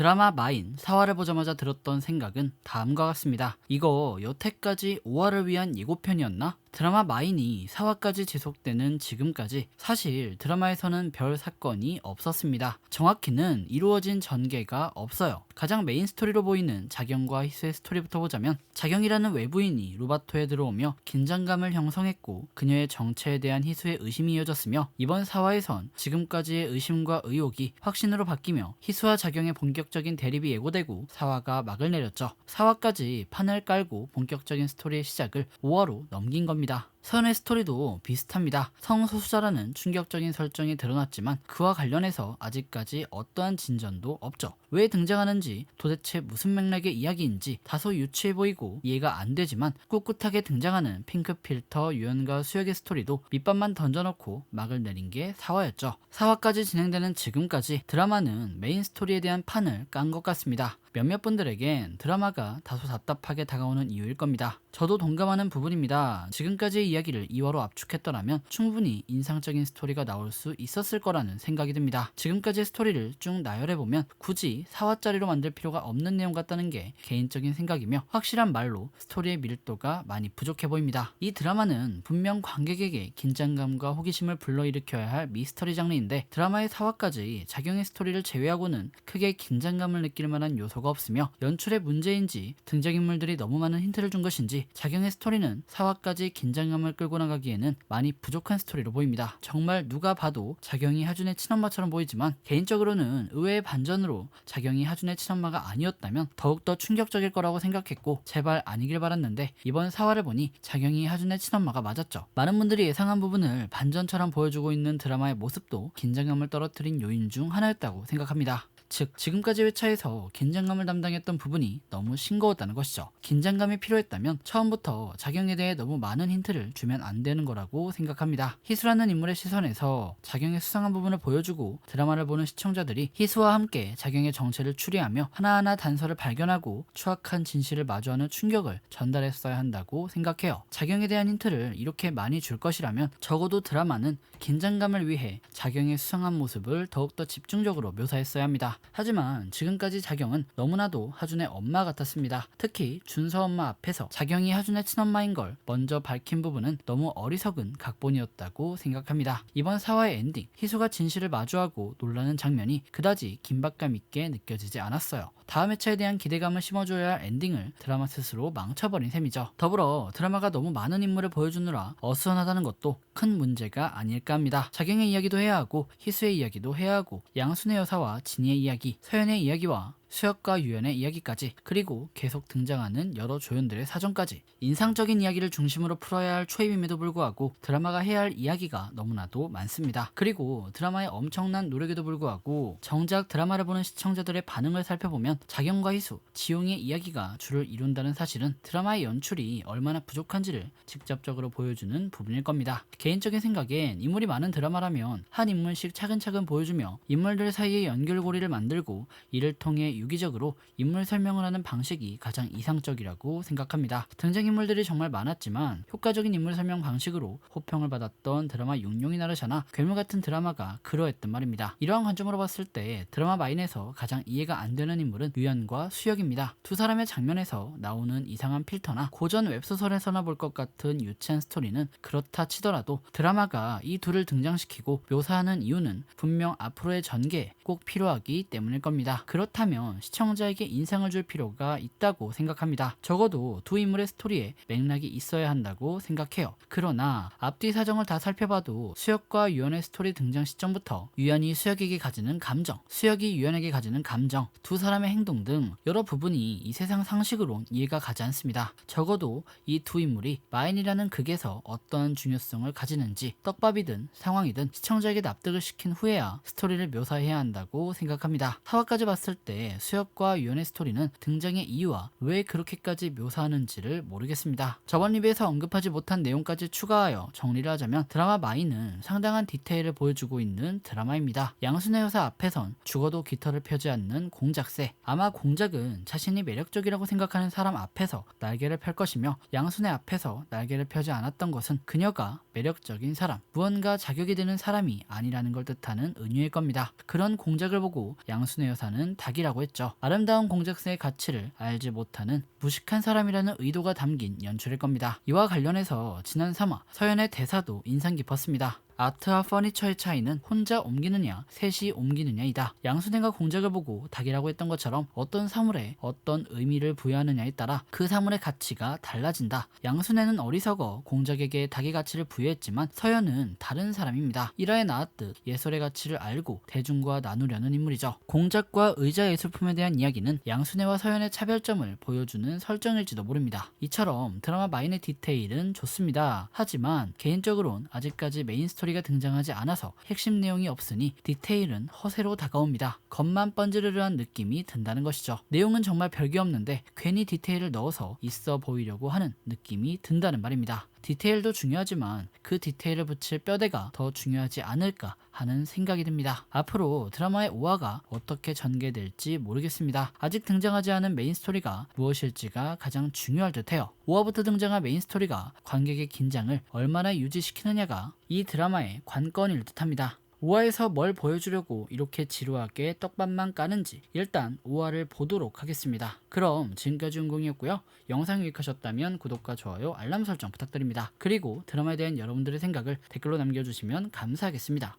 드라마 마인 4화를 보자마자 들었던 생각은 다음과 같습니다. 이거 여태까지 5화를 위한 예고편이었나? 드라마 마인이 4화까지 지속되는 지금까지 사실 드라마에서는 별 사건이 없었습니다. 정확히는 이루어진 전개가 없어요. 가장 메인 스토리로 보이는 자경과 희수의 스토리부터 보자면 자경이라는 외부인이 루바토에 들어오며 긴장감을 형성했고 그녀의 정체에 대한 희수의 의심이 이어졌으며 이번 4화에선 지금까지의 의심과 의혹이 확신으로 바뀌며 희수와 자경의 본격적인 대립이 예고되고 4화가 막을 내렸죠. 4화까지 판을 깔고 본격적인 스토리의 시작을 5화로 넘긴 겁니다. 서 연의 스토리도 비슷합니다. 성소수자라는 충격적인 설정이 드러났지만 그와 관련해서 아직까지 어떠한 진전도 없죠. 왜 등장하는지 도대체 무슨 맥락의 이야기인지 다소 유치해 보이고 이해가 안 되지만 꿋꿋하게 등장하는 핑크 필터 유연과 수혁의 스토리도 밑밥만 던져놓고 막을 내린 게 4화였죠. 4화까지 진행되는 지금까지 드라마는 메인 스토리에 대한 판을 깐 것 같습니다. 몇몇 분들에겐 드라마가 다소 답답하게 다가오는 이유일 겁니다. 저도 동감하는 부분입니다. 지금까지의 이야기를 2화로 압축했더라면 충분히 인상적인 스토리가 나올 수 있었을 거라는 생각이 듭니다. 지금까지의 스토리를 쭉 나열해보면 굳이 4화짜리로 만들 필요가 없는 내용 같다는 게 개인적인 생각이며 확실한 말로 스토리의 밀도가 많이 부족해 보입니다. 이 드라마는 분명 관객에게 긴장감과 호기심을 불러일으켜야 할 미스터리 장르인데 드라마의 4화까지 자경의 스토리를 제외하고는 크게 긴장감을 느낄 만한 요소가 없으며 연출의 문제인지 등장인물들이 너무 많은 힌트를 준 것인지 자경의 스토리는 4화까지 긴장감을 끌고 나가기에는 많이 부족한 스토리로 보입니다. 정말 누가 봐도 자경이 하준의 친엄마처럼 보이지만 개인적으로는 의외의 반전으로 자경이 하준의 친엄마가 아니었다면 더욱더 충격적일 거라고 생각했고 제발 아니길 바랐는데 이번 4화를 보니 자경이 하준의 친엄마가 맞았죠. 많은 분들이 예상한 부분을 반전처럼 보여주고 있는 드라마의 모습도 긴장감을 떨어뜨린 요인 중 하나였다고 생각합니다. 즉 지금까지 회차에서 긴장감을 담당했던 부분이 너무 싱거웠다는 것이죠. 긴장감이 필요했다면 처음부터 자경에 대해 너무 많은 힌트를 주면 안 되는 거라고 생각합니다. 희수라는 인물의 시선에서 자경의 수상한 부분을 보여주고 드라마를 보는 시청자들이 희수와 함께 자경의 정체를 추리하며 하나하나 단서를 발견하고 추악한 진실을 마주하는 충격을 전달했어야 한다고 생각해요. 자경에 대한 힌트를 이렇게 많이 줄 것이라면 적어도 드라마는 긴장감을 위해 자경의 수상한 모습을 더욱더 집중적으로 묘사했어야 합니다. 하지만 지금까지 자경은 너무나도 하준의 엄마 같았습니다. 특히 준서 엄마 앞에서 자경이 하준의 친엄마인 걸 먼저 밝힌 부분은 너무 어리석은 각본이었다고 생각합니다. 이번 4화의 엔딩, 희수가 진실을 마주하고 놀라는 장면이 그다지 긴박감 있게 느껴지지 않았어요. 다음 회차에 대한 기대감을 심어줘야 할 엔딩을 드라마 스스로 망쳐버린 셈이죠. 더불어 드라마가 너무 많은 인물을 보여주느라 어수선하다는 것도 큰 문제가 아닐까 합니다. 자경의 이야기도 해야 하고 희수의 이야기도 해야 하고 양순의 여사와 진이의 이야기, 서연의 이야기와 수혁과 유연의 이야기까지 그리고 계속 등장하는 여러 조연들의 사정까지 인상적인 이야기를 중심으로 풀어야 할 초입임에도 불구하고 드라마가 해야 할 이야기가 너무나도 많습니다. 그리고 드라마의 엄청난 노력에도 불구하고 정작 드라마를 보는 시청자들의 반응을 살펴보면 자경과 희수, 지용의 이야기가 주를 이룬다는 사실은 드라마의 연출이 얼마나 부족한지를 직접적으로 보여주는 부분일 겁니다. 개인적인 생각엔 인물이 많은 드라마라면 한 인물씩 차근차근 보여주며 인물들 사이의 연결고리를 만들고 이를 통해 유기적으로 인물 설명을 하는 방식이 가장 이상적이라고 생각합니다. 등장인물들이 정말 많았지만 효과적인 인물 설명 방식으로 호평을 받았던 드라마 육룡이 나르샤나 괴물 같은 드라마가 그러했단 말입니다. 이러한 관점으로 봤을 때 드라마 마인에서 가장 이해가 안 되는 인물은 유연과 수혁입니다. 두 사람의 장면에서 나오는 이상한 필터나 고전 웹소설에서나 볼 것 같은 유치한 스토리는 그렇다 치더라도 드라마가 이 둘을 등장시키고 묘사하는 이유는 분명 앞으로의 전개에 꼭 필요하기 때문일 겁니다. 그렇다면 시청자에게 인상을 줄 필요가 있다고 생각합니다. 적어도 두 인물의 스토리에 맥락이 있어야 한다고 생각해요. 그러나 앞뒤 사정을 다 살펴봐도 수혁과 유연의 스토리 등장 시점부터 유연이 수혁에게 가지는 감정, 수혁이 유연에게 가지는 감정, 두 사람의 행동 등 여러 부분이 이 세상 상식으로 이해가 가지 않습니다. 적어도 이 두 인물이 마인이라는 극에서 어떠한 중요성을 가지는지 떡밥이든 상황이든 시청자에게 납득을 시킨 후에야 스토리를 묘사해야 한다고 생각합니다. 사화까지 봤을 때 수혁과 유연의 스토리는 등장의 이유와 왜 그렇게까지 묘사하는지를 모르겠습니다. 저번 리뷰에서 언급하지 못한 내용까지 추가하여 정리를 하자면 드라마 마이는 상당한 디테일을 보여주고 있는 드라마입니다. 양순의 여사 앞에선 죽어도 깃털을 펴지 않는 공작새. 아마 공작은 자신이 매력적이라고 생각하는 사람 앞에서 날개를 펼 것이며 양순의 앞에서 날개를 펴지 않았던 것은 그녀가 매력적인 사람, 무언가 자격이 되는 사람이 아니라는 걸 뜻하는 은유일 겁니다. 그런 공작을 보고 양순의 여사는 닭이라고 했죠. 했죠. 아름다운 공작새의 가치를 알지 못하는 무식한 사람이라는 의도가 담긴 연출일 겁니다. 이와 관련해서 지난 3화 서연의 대사도 인상 깊었습니다. 아트와 퍼니처의 차이는 혼자 옮기느냐, 셋이 옮기느냐이다. 양순애가 공작을 보고 닭이라고 했던 것처럼 어떤 사물에 어떤 의미를 부여하느냐에 따라 그 사물의 가치가 달라진다. 양순애는 어리석어 공작에게 닭의 가치를 부여했지만 서연은 다른 사람입니다. 일화에 나왔듯 예술의 가치를 알고 대중과 나누려는 인물이죠. 공작과 의자 예술품에 대한 이야기는 양순애와 서연의 차별점을 보여주는 설정일지도 모릅니다. 이처럼 드라마 마인의 디테일은 좋습니다. 하지만 개인적으론 아직까지 메인 스토리가 등장하지 않아서 핵심 내용이 없으니 디테일은 허세로 다가옵니다. 겉만 번지르르한 느낌이 든다는 것이죠. 내용은 정말 별게 없는데 괜히 디테일을 넣어서 있어 보이려고 하는 느낌이 든다는 말입니다. 디테일도 중요하지만 그 디테일을 붙일 뼈대가 더 중요하지 않을까 하는 생각이 듭니다. 앞으로 드라마의 5화가 어떻게 전개될지 모르겠습니다. 아직 등장하지 않은 메인 스토리가 무엇일지가 가장 중요할 듯해요. 5화부터 등장한 메인 스토리가 관객의 긴장을 얼마나 유지시키느냐가 이 드라마의 관건일 듯합니다. 5화에서 뭘 보여주려고 이렇게 지루하게 떡밥만 까는지 일단 5화를 보도록 하겠습니다. 그럼 지금까지 운공이었고요. 영상 유익하셨다면 구독과 좋아요, 알람 설정 부탁드립니다. 그리고 드라마에 대한 여러분들의 생각을 댓글로 남겨주시면 감사하겠습니다.